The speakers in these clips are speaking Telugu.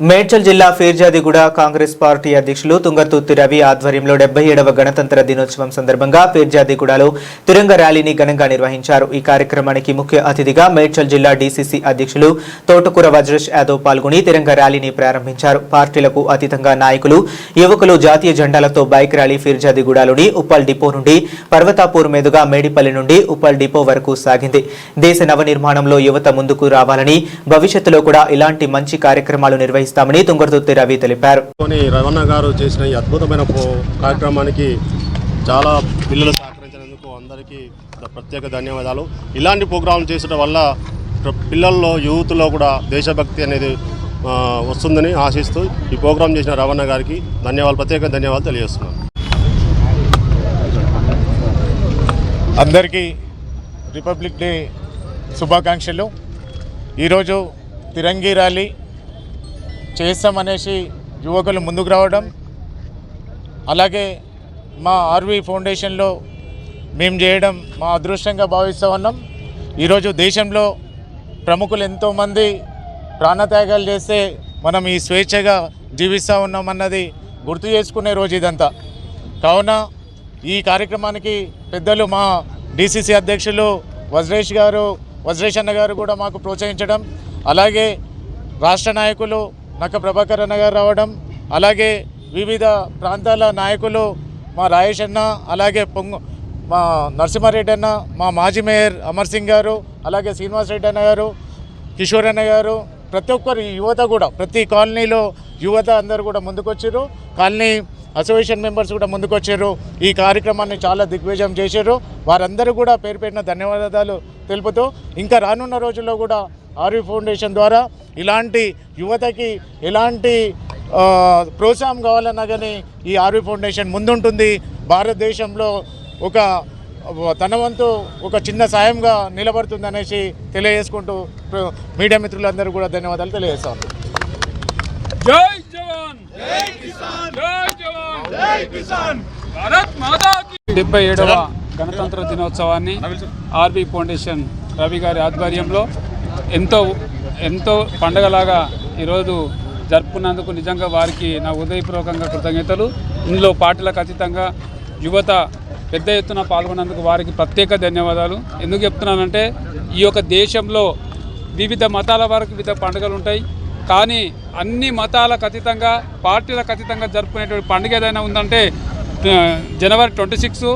మేడ్చల్ జిల్లా ఫీర్జాదిగూడ కాంగ్రెస్ పార్టీ అధ్యక్షులు తుంగతుర్తి రవి ఆధ్వర్యంలో డెబ్బై ఏడవ గణతంత్ర దినోత్సవం సందర్భంగా ఫీర్జాదిగూడలో తిరంగ ర్యాలీని ఘనంగా నిర్వహించారు. ఈ కార్యక్రమానికి ముఖ్య అతిథిగా మేడ్చల్ జిల్లా డీసీసీ అధ్యక్షులు తోటకూర వజ్రేష్ యాదవ్ పాల్గొని తిరంగ ర్యాలీని ప్రారంభించారు. పార్టీలకు అతీతంగా నాయకులు యువకులు జాతీయ జెండాలతో బైక్ ర్యాలీ ఫీర్జాదిగూడలోని ఉప్పల్ డిపో నుండి పర్వతాపూర్ మీదుగా మేడిపల్లి నుండి ఉప్పల్ డిపో వరకు సాగింది. దేశ నవనిర్మాణంలో యువత ముందుకు రావాలని భవిష్యత్తులో కూడా ఇలాంటి మంచి కార్యక్రమాలు నిర్వహిస్తామని తుంగతుర్తి రవి తెలిపారు. కొని రమణ గారు చేసిన ఈ అద్భుతమైన పో- కార్యక్రమానికి చాలా పిల్లలు సహకరించినందుకు అందరికీ ప్రత్యేక ధన్యవాదాలు. ఇలాంటి ప్రోగ్రాం చేసడం వల్ల పిల్లల్లో యూత్లో కూడా దేశభక్తి అనేది వస్తుందని ఆశిస్తూ ఈ ప్రోగ్రాం చేసిన రమణ గారికి ధన్యవాదాలు ప్రత్యేక ధన్యవాదాలు తెలియజేస్తున్నాను. అందరికీ రిపబ్లిక్ డే శుభాకాంక్షలు. ఈరోజు తిరంగి ర్యాలీ చేస్తామనేసి యువకులు ముందుకు రావడం అలాగే మా ఆర్వీ ఫౌండేషన్లో మేము చేయడం మా అదృష్టంగా భావిస్తూ ఉన్నాం. ఈరోజు దేశంలో ప్రముఖులు ఎంతోమంది ప్రాణత్యాగాలు చేస్తే మనం ఈ స్వేచ్ఛగా జీవిస్తూ ఉన్నామన్నది గుర్తు చేసుకునే రోజు ఇదంతా. కావున ఈ కార్యక్రమానికి పెద్దలు మా డిసిసి అధ్యక్షులు వజ్రేష్ గారు వజ్రేష్ అన్న గారు కూడా మాకు ప్రోత్సహించడం అలాగే రాష్ట్ర నాయకులు నక్క ప్రభాకర్ అన్న గారు రావడం అలాగే వివిధ ప్రాంతాల నాయకులు మా రాయేష్ అన్న అలాగే పొంగు మా నరసింహారెడ్డి అన్న మా మాజీ మేయర్ అమర్ సింగ్ గారు అలాగే శ్రీనివాస్ రెడ్డి అన్న గారు కిషోర్ అన్న గారు ప్రతి ఒక్కరు యువత కూడా ప్రతి కాలనీలో యువత అందరూ కూడా ముందుకొచ్చారు. కాలనీ అసోసియేషన్ మెంబర్స్ కూడా ముందుకొచ్చారు. ఈ కార్యక్రమాన్ని చాలా దిగ్విజయం చేశారు. వారందరూ కూడా పేరు పెట్టిన ధన్యవాదాలు తెలుపుతూ ఇంకా రానున్న రోజుల్లో కూడా ఆర్వీ ఫౌండేషన్ ద్వారా ఇలాంటి యువతకి ఎలాంటి ఆ, ప్రోత్సాహం కావాలన్నా కానీ ఈ ఆర్వీ ఫౌండేషన్ ముందుంటుంది. భారతదేశంలో ఒక తన వంతు ఒక చిన్న సాయంగా నిలబడుతుంది అనేసి తెలియజేసుకుంటూ మీడియా మిత్రులందరూ కూడా ధన్యవాదాలు తెలియజేస్తాను జై జవాన్! జై కిసాన్ జై జవాన్! జై కిసాన్! భారత్ మాతా కి డెబ్బై ఏడవ గణతంత్ర దినోత్సవాన్ని ఆర్బీ ఫౌండేషన్ రవి గారి ఆధ్వర్యంలో ఎంతో ఎంతో పండగలాగా ఈరోజు జరుపుకున్నందుకు నిజంగా వారికి నా ఉదయపూర్వకంగా కృతజ్ఞతలు. ఇందులో పార్టీలకు అతీతంగా యువత పెద్ద ఎత్తున పాల్గొన్నందుకు వారికి ప్రత్యేక ధన్యవాదాలు. ఎందుకు చెప్తున్నానంటే ఈ యొక్క దేశంలో వివిధ మతాల వారికి వివిధ పండుగలు ఉంటాయి. కానీ అన్ని మతాలకు అతీతంగా పార్టీలకు అతీతంగా జరుపుకునేటువంటి పండుగ ఏదైనా ఉందంటే జనవరి ట్వంటీ సిక్స్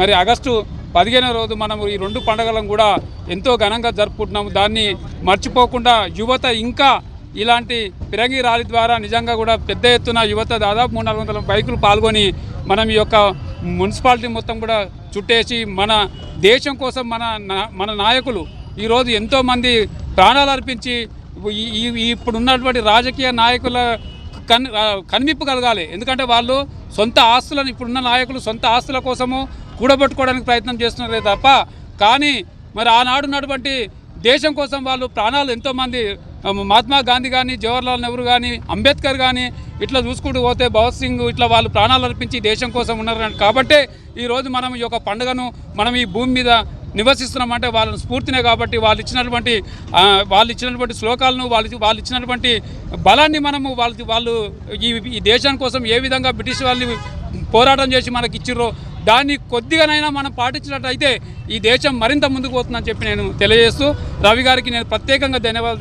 మరి ఆగస్టు పదిహేనో రోజు మనము ఈ రెండు పండుగలను కూడా ఎంతో ఘనంగా జరుపుకుంటున్నాము. దాన్ని మర్చిపోకుండా యువత ఇంకా ఇలాంటి పిరంగి ర్యాలీ ద్వారా నిజంగా కూడా పెద్ద ఎత్తున యువత దాదాపు మూడు నాలుగు వందల బైకులు పాల్గొని మనం ఈ యొక్క మున్సిపాలిటీ మొత్తం కూడా చుట్టేసి మన దేశం కోసం మన నా- మన నాయకులు ఈరోజు ఎంతోమంది ప్రాణాలు అర్పించి ఈ- ఇప్పుడు ఉన్నటువంటి రాజకీయ నాయకుల కన్ ఆ, కలగాలి. ఎందుకంటే వాళ్ళు సొంత ఆస్తులను ఇప్పుడున్న నాయకులు సొంత ఆస్తుల కోసము కూడబెట్టుకోవడానికి ప్రయత్నం చేస్తున్నారే తప్ప కానీ మరి ఆనాడు ఉన్నటువంటి దేశం కోసం వాళ్ళు ప్రాణాలు ఎంతోమంది మహాత్మా గాంధీ కానీ జవహర్లాల్ నెహ్రూ కానీ అంబేద్కర్ కానీ ఇట్లా చూసుకుంటూ పోతే భగత్ సింగ్ ఇట్లా వాళ్ళు ప్రాణాలు అర్పించి దేశం కోసం ఉన్నారు. కాబట్టే ఈరోజు మనం ఈ యొక్క పండుగను మనం ఈ భూమి మీద నివసిస్తున్నామంటే వాళ్ళ స్ఫూర్తినే కాబట్టి వాళ్ళు ఇచ్చినటువంటి వాళ్ళు ఇచ్చినటువంటి శ్లోకాలను వాళ్ళు వాళ్ళు ఇచ్చినటువంటి బలాన్ని మనము వాళ్ళు వాళ్ళు ఈ ఈ దేశం కోసం ఏ విధంగా బ్రిటిష్ వాళ్ళు పోరాటం చేసి మనకి ఇచ్చిర్రో దాన్ని కొద్దిగానైనా మనం పాటించినట్టయితే ఈ దేశం మరింత ముందుకు పోతుందని చెప్పి నేను తెలియజేస్తూ రవి గారికి నేను ప్రత్యేకంగా ధన్యవాదాలు